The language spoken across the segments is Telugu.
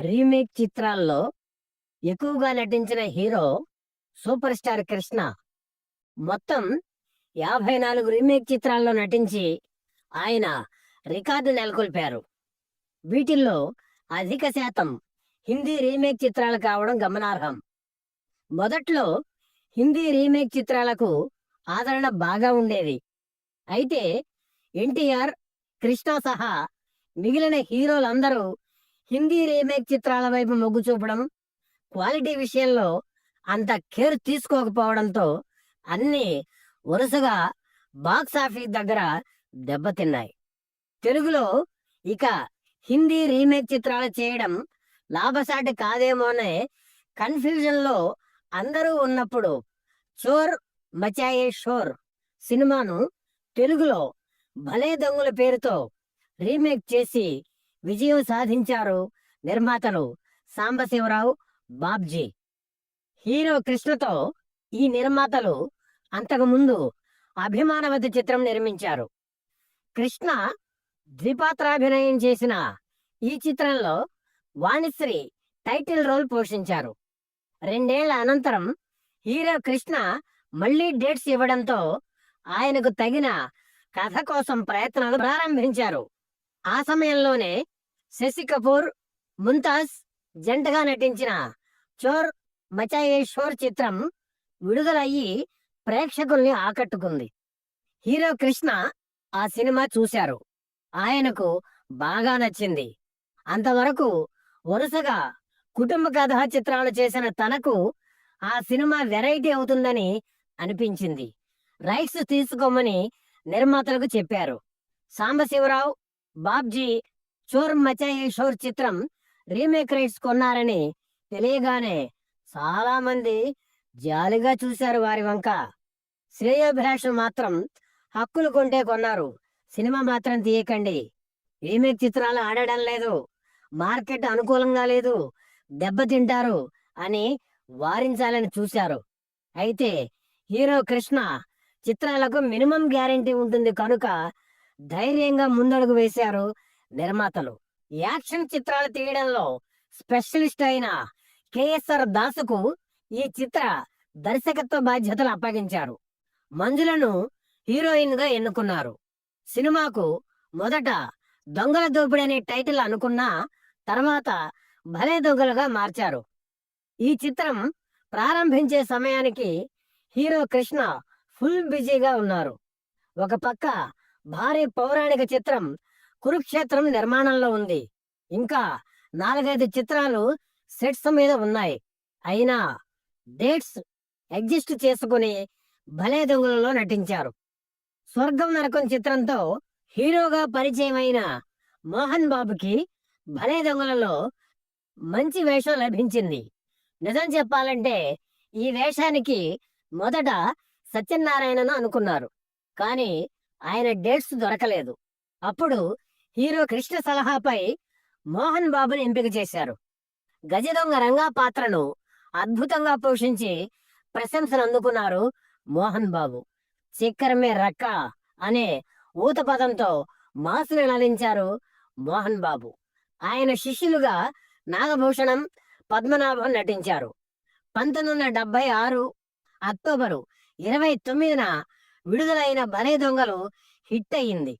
రీమేక్ చిత్రాల్లో ఎక్కువగా నటించిన హీరో సూపర్ స్టార్ కృష్ణ. మొత్తం యాభై నాలుగు రీమేక్ చిత్రాల్లో నటించి ఆయన రికార్డు నెలకొల్పారు. వీటిల్లో అధిక శాతం హిందీ రీమేక్ చిత్రాలు కావడం గమనార్హం. మొదట్లో హిందీ రీమేక్ చిత్రాలకు ఆదరణ బాగా ఉండేది. అయితే ఎన్టీఆర్ కృష్ణ సహా మిగిలిన హీరోలందరూ హిందీ రీమేక్ చిత్రాల వైపు మొగ్గు చూపడం క్వాలిటీ విషయంలో అంత కేర్ తీసుకోకపోవడంతో అన్ని వరుసగా బాక్స్ ఆఫీస్ దగ్గర దెబ్బతిన్నాయి. తెలుగులో ఇక హిందీ రీమేక్ చిత్రాలు చేయడం లాభసాటి కాదేమో అనే అందరూ ఉన్నప్పుడు చోర్ మచాయే షోర్ సినిమాను తెలుగులో భలే దొంగల పేరుతో రీమేక్ చేసి విజయం సాధించారు నిర్మాతలు సాంబశివరావు బాబ్జీ. హీరో కృష్ణతో ఈ నిర్మాతలు అంతకుముందు అభిమానవతి చిత్రం నిర్మించారు. కృష్ణ ద్విపాత్రాభినయం చేసిన ఈ చిత్రంలో వాణిశ్రీ టైటిల్ రోల్ పోషించారు. రెండేళ్ళ అనంతరం హీరో కృష్ణ మళ్ళీ డేట్స్ ఇవ్వడంతో ఆయనకు తగిన కథ కోసం ప్రయత్నాలు ప్రారంభించారు. ఆ సమయంలోనే శశి కపూర్ ముంతాజ్ జంటగా నటించిన చోర్ మచాయే షోర్ చిత్రం విడుదలయ్యి ప్రేక్షకుల్ని ఆకట్టుకుంది. హీరో కృష్ణ ఆ సినిమా చూశారు. ఆయనకు బాగా నచ్చింది. అంతవరకు వరుసగా కుటుంబ కథా చిత్రాలు చేసిన తనకు ఆ సినిమా వెరైటీ అవుతుందని అనిపించింది. రైట్స్ తీసుకోమని నిర్మాతలకు చెప్పారు. సాంబశివరావు బాబ్జీ చోర్ మచాయి షోర్ చిత్రం రీమేక్ రైట్స్ కొన్నారని తెలియగానే చాలా మంది జాలిగా చూశారు వారి వంక. శ్రేయోభిలాషులు మాత్రం హక్కులు కొంటే కొన్నారు. సినిమా మాత్రం తీయకండి. రీమేక్ చిత్రాలు ఆడడం లేదు. మార్కెట్ అనుకూలంగా లేదు. దెబ్బతింటారు అని వారించాలని చూశారు. అయితే హీరో కృష్ణ చిత్రాలకు మినిమం గ్యారెంటీ ఉంటుంది కనుక ధైర్యంగా ముందడుగు వేశారు నిర్మాతలు. యాక్షన్ చిత్రాలు తీయడంలో స్పెషలిస్ట్ అయిన కేఎస్ఆర్ దాసుకు ఈ చిత్ర దర్శకత్వ బాధ్యతలు అప్పగించారు. మంజులను హీరోయిన్గా ఎన్నుకున్నారు. సినిమాకు మొదట దొంగల దోపిడి అనే టైటిల్ అనుకున్నా తర్వాత భలే దొంగలుగా మార్చారు. ఈ చిత్రం ప్రారంభించే సమయానికి హీరో కృష్ణ ఫుల్ బిజీగా ఉన్నారు. ఒక పక్క భారీ పౌరాణిక చిత్రం కురుక్షేత్రం నిర్మాణంలో ఉంది. ఇంకా నాలుగైదు చిత్రాలు సెట్స్ మీద ఉన్నాయి. అయినా డేట్స్ ఎగ్జిస్ట్ చేసుకుని భలే దొంగలలో నటించారు. స్వర్గం నరకం చిత్రంతో హీరోగా పరిచయమైన మోహన్ బాబుకి భలే దొంగలలో మంచి వేషం లభించింది. నిజం చెప్పాలంటే ఈ వేషానికి మొదట సత్యనారాయణను అనుకున్నారు. కానీ ఆయన డేట్స్ దొరకలేదు. అప్పుడు హీరో కృష్ణ సలహాపై మోహన్ బాబుని ఎంపిక చేశారు. గజదొంగ రంగా పాత్రను అద్భుతంగా పోషించి ప్రశంసలు అందుకున్నారు మోహన్ బాబు. చక్కెరమే రక్క అనే ఊత పదంతో మాసులు నలించారు మోహన్ బాబు. ఆయన శిష్యులుగా నాగభూషణం పద్మనాభం నటించారు. పంతొమ్మిది వందల డెబ్బై ఆరు అక్టోబరు ఇరవై తొమ్మిదిన విడుదలైన బలే దొంగలు హిట్ అయింది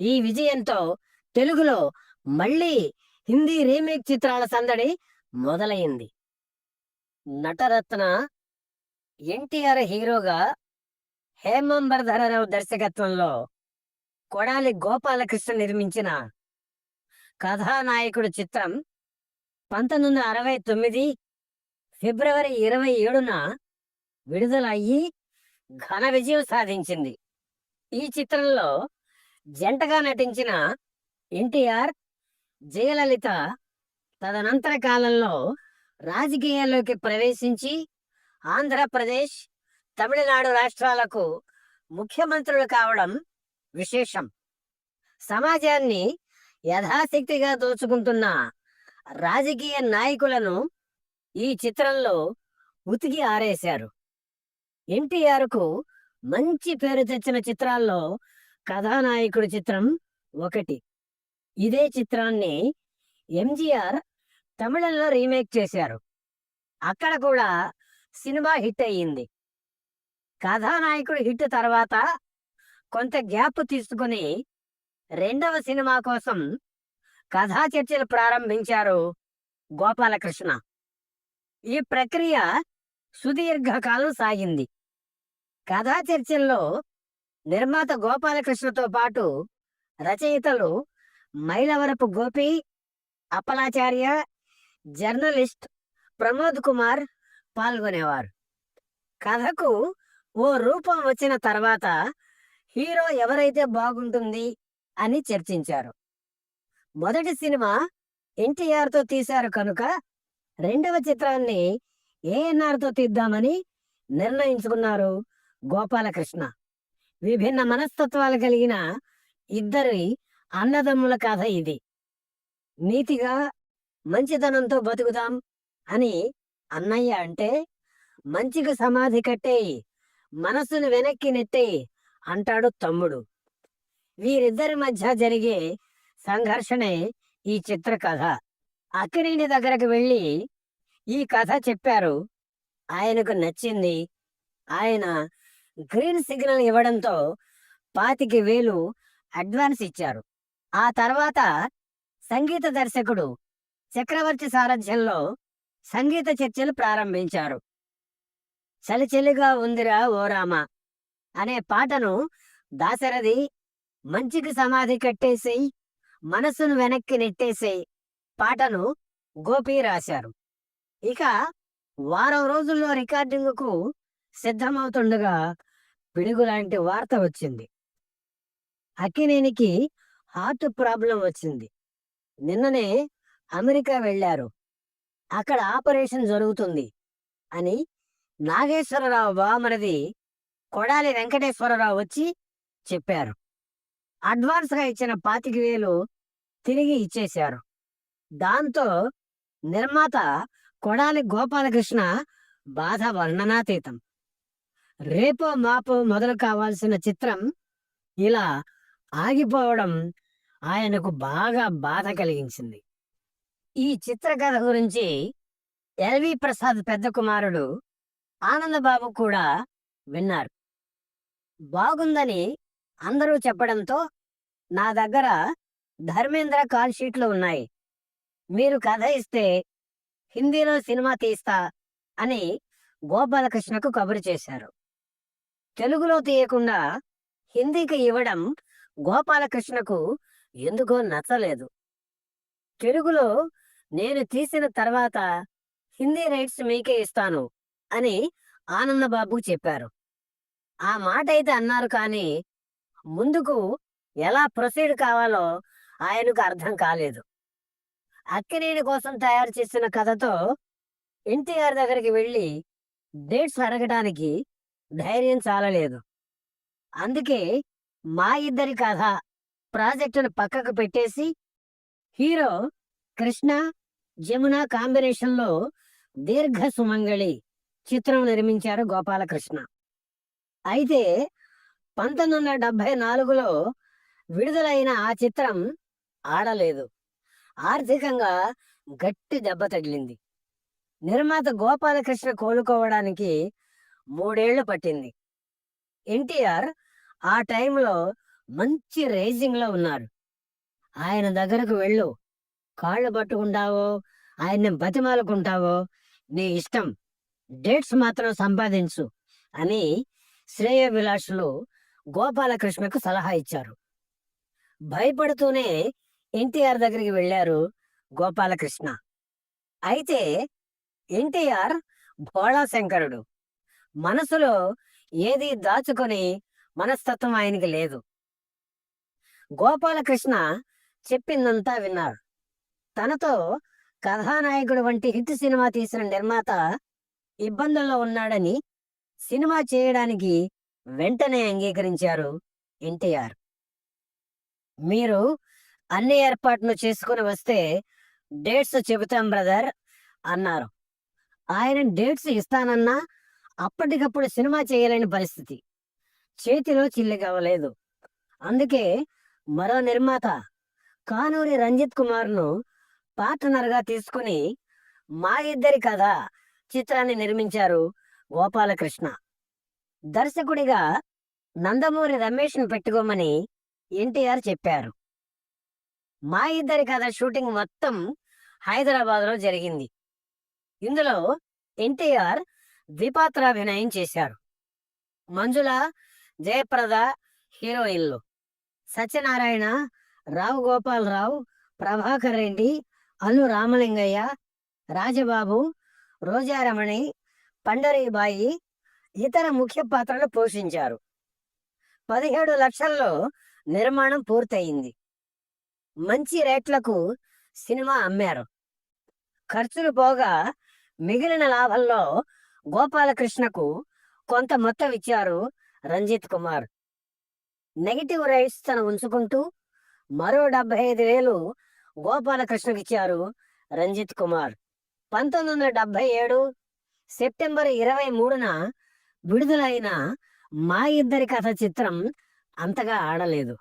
ఈ విజయంతో తెలుగులో మళ్ళీ హిందీ రీమేక్ చిత్రాల సందడి మొదలైంది. నటరత్న ఎన్టీఆర్ హీరోగా హేమంబర్ధరరావు దర్శకత్వంలో కొడాలి గోపాలకృష్ణ నిర్మించిన కథానాయకుడు చిత్రం పంతొమ్మిది వందల అరవై తొమ్మిది ఫిబ్రవరి ఇరవై ఏడున విడుదల అయ్యి ఘన విజయం సాధించింది. ఈ చిత్రంలో జంటగా నటించిన ఎన్టీఆర్ జయలలిత తదనంతర కాలంలో రాజకీయాల్లోకి ప్రవేశించి ఆంధ్రప్రదేశ్ తమిళనాడు రాష్ట్రాలకు ముఖ్యమంత్రులు కావడం విశేషం. సమాజాన్ని యథాశక్తిగా దోచుకుంటున్న రాజకీయ నాయకులను ఈ చిత్రంలో ఉతికి ఆరేశారు. ఎన్టీఆర్కు మంచి పేరు తెచ్చిన చిత్రాల్లో కథానాయకుడి చిత్రం ఒకటి. ఇదే చిత్రాన్ని ఎంజీఆర్ తమిళంలో రీమేక్ చేశారు. అక్కడ కూడా సినిమా హిట్ అయ్యింది. కథానాయకుడు హిట్ తర్వాత కొంత గ్యాప్ తీసుకుని రెండవ సినిమా కోసం కథా చర్చలు ప్రారంభించారు గోపాలకృష్ణ. ఈ ప్రక్రియ సుదీర్ఘకాలం సాగింది. కథా చర్చల్లో నిర్మాత గోపాలకృష్ణతో పాటు రచయితలు మైలవరపు గోపి అప్పలాచార్య జర్నలిస్ట్ ప్రమోద్ కుమార్ పాల్గొనేవారు. కథకు ఓ రూపం వచ్చిన తర్వాత హీరో ఎవరైతే బాగుంటుంది అని చర్చించారు. మొదటి సినిమా ఎన్టీఆర్తో తీశారు కనుక రెండవ చిత్రాన్ని ఏఎన్ఆర్తో తీద్దామని నిర్ణయించుకున్నారు గోపాలకృష్ణ. విభిన్న మనస్తత్వాలు కలిగిన ఇద్దరి అన్నదమ్ముల కథ ఇది. నీతిగా మంచితనంతో బతుకుదాం అని అన్నయ్య అంటే మంచిగా సమాధి కట్టేయి మనస్సును వెనక్కి నెట్టేయి అంటాడు తమ్ముడు. వీరిద్దరి మధ్య జరిగే సంఘర్షణే ఈ చిత్ర కథ అక్కినేని దగ్గరకు వెళ్ళి ఈ కథ చెప్పారు. ఆయనకు నచ్చింది. ఆయన గ్రీన్ సిగ్నల్ ఇవ్వడంతో పాతికి వేలు అడ్వాన్స్ ఇచ్చారు. ఆ తర్వాత సంగీత దర్శకుడు చక్రవర్తి సారథ్యంలో సంగీత చర్చలు ప్రారంభించారు. చలిచలిగా ఉందిరా ఓ రామ అనే పాటను దాశరథి మంచికి సమాధి కట్టేసేయ్ మనసును వెనక్కి నెట్టేసేయ్ పాటను గోపి రాశారు. ఇక వారం రోజుల్లో రికార్డింగుకు సిద్ధమవుతుండగా పిడుగులాంటి వార్త వచ్చింది. అక్కినేనికి హార్ట్ ప్రాబ్లం వచ్చింది. నిన్ననే అమెరికా వెళ్ళారు. అక్కడ ఆపరేషన్ జరుగుతుంది అని నాగేశ్వరరావు బామనది కొడాలి వెంకటేశ్వరరావు వచ్చి చెప్పారు. అడ్వాన్స్గా ఇచ్చిన పాతిక వేలు తిరిగి ఇచ్చేశారు. దాంతో నిర్మాత కొడాలి గోపాలకృష్ణ బాధ వర్ణనాతీతం. రేపో మాపో మొదలు కావాల్సిన చిత్రం ఇలా ఆగిపోవడం ఆయనకు బాగా బాధ కలిగించింది. ఈ చిత్రకథ గురించి ఎల్వి ప్రసాద్ పెద్ద కుమారుడు ఆనందబాబు కూడా విన్నారు. బాగుందని అందరూ చెప్పడంతో నా దగ్గర ధర్మేంద్ర కాల్ షీట్లు ఉన్నాయి. మీరు కథ ఇస్తే హిందీలో సినిమా తీస్తా అని గోపాలకృష్ణకు కబురు చేశారు. తెలుగులో తీయకుండా హిందీకి ఇవ్వడం గోపాలకృష్ణకు ఎందుకో నచ్చలేదు. తెలుగులో నేను తీసిన తర్వాత హిందీ రైట్స్ మీకే ఇస్తాను అని ఆనందబాబు చెప్పారు. ఆ మాట అయితే అన్నారు కానీ ముందుకు ఎలా ప్రొసీడ్ కావాలో ఆయనకు అర్థం కాలేదు. అక్కినేని కోసం తయారు చేసిన కథతో ఎన్టీఆర్ దగ్గరికి వెళ్ళి డేట్స్ అడగడానికి ధైర్యం చాలలేదు. అందుకే మా ఇద్దరి కథ ప్రాజెక్టును పక్కకు పెట్టేసి హీరో కృష్ణ జమున కాంబినేషన్లో దీర్ఘ సుమంగళి చిత్రం నిర్మించారు గోపాలకృష్ణ. అయితే పంతొమ్మిది వందల డెబ్బై నాలుగులో విడుదలైన ఆ చిత్రం ఆడలేదు. ఆర్థికంగా గట్టి దెబ్బ తగిలింది. నిర్మాత గోపాలకృష్ణ కోలుకోవడానికి మూడేళ్ళు పట్టింది. ఎన్టీఆర్ ఆ టైంలో మంచి రైజింగ్లో ఉన్నారు. ఆయన దగ్గరకు వెళ్ళు. కాళ్ళు పట్టుకుంటావో ఆయన్ని బతిమాలుకుంటావో నీ ఇష్టం. డేట్స్ మాత్రం సంపాదించు అని శ్రేయ విలాసులు గోపాలకృష్ణకు సలహా ఇచ్చారు. భయపడుతూనే ఎన్టీఆర్ దగ్గరికి వెళ్ళారు గోపాలకృష్ణ. అయితే ఎన్టీఆర్ భోళాశంకరుడు. మనసులో ఏది దాచుకొని మనస్తత్వం ఆయనకి లేదు. గోపాలకృష్ణ చెప్పిందంతా విన్నారు. తనతో కథానాయకుడు వంటి హిట్ సినిమా తీసిన నిర్మాత ఇబ్బందుల్లో ఉన్నాడని సినిమా చేయడానికి వెంటనే అంగీకరించారు ఎన్టీఆర్. మీరు అన్ని ఏర్పాట్లు చేసుకుని వస్తే డేట్స్ చెబుతాం బ్రదర్ అన్నారు. ఆయన డేట్స్ ఇస్తానన్నా అప్పటికప్పుడు సినిమా చేయలేని పరిస్థితి. చేతిలో చిల్లిగవ్వలేదు అందుకే మరో నిర్మాత కానూరి రంజిత్ కుమార్ను పార్ట్నర్గా తీసుకుని మా ఇద్దరి కథ చిత్రాన్ని నిర్మించారు గోపాలకృష్ణ. దర్శకుడిగా నందమూరి రమేష్ను పెట్టుకోమని ఎన్టీఆర్ చెప్పారు. మా ఇద్దరి కథ షూటింగ్ మొత్తం హైదరాబాద్లో జరిగింది. ఇందులో ఎన్టీఆర్ ద్విపాత్రాభినయం చేశారు. మంజుల జయప్రద హీరోయిన్లు. సత్యనారాయణ రావు గోపాలరావు ప్రభాకర్ రెడ్డి అల్లు రామలింగయ్య రాజబాబు రోజారమణి పండరీబాయి ఇతర ముఖ్య పాత్రలు పోషించారు. పదిహేడు లక్షల్లో నిర్మాణం పూర్తయింది. మంచి రేట్లకు సినిమా అమ్మారు. ఖర్చులు పోగా మిగిలిన లాభంలో గోపాలకృష్ణకు కొంత మొత్తం ఇచ్చారు రంజిత్ కుమార్. నెగిటివ్ రైట్స్ తను ఉంచుకుంటూ మరో డెబ్బై ఐదు వేలు గోపాలకృష్ణకి ఇచ్చారు రంజిత్ కుమార్. పంతొమ్మిది వందల డెబ్బై ఏడు సెప్టెంబర్ ఇరవై మూడున విడుదలైన మా ఇద్దరి కథ చిత్రం అంతగా ఆడలేదు.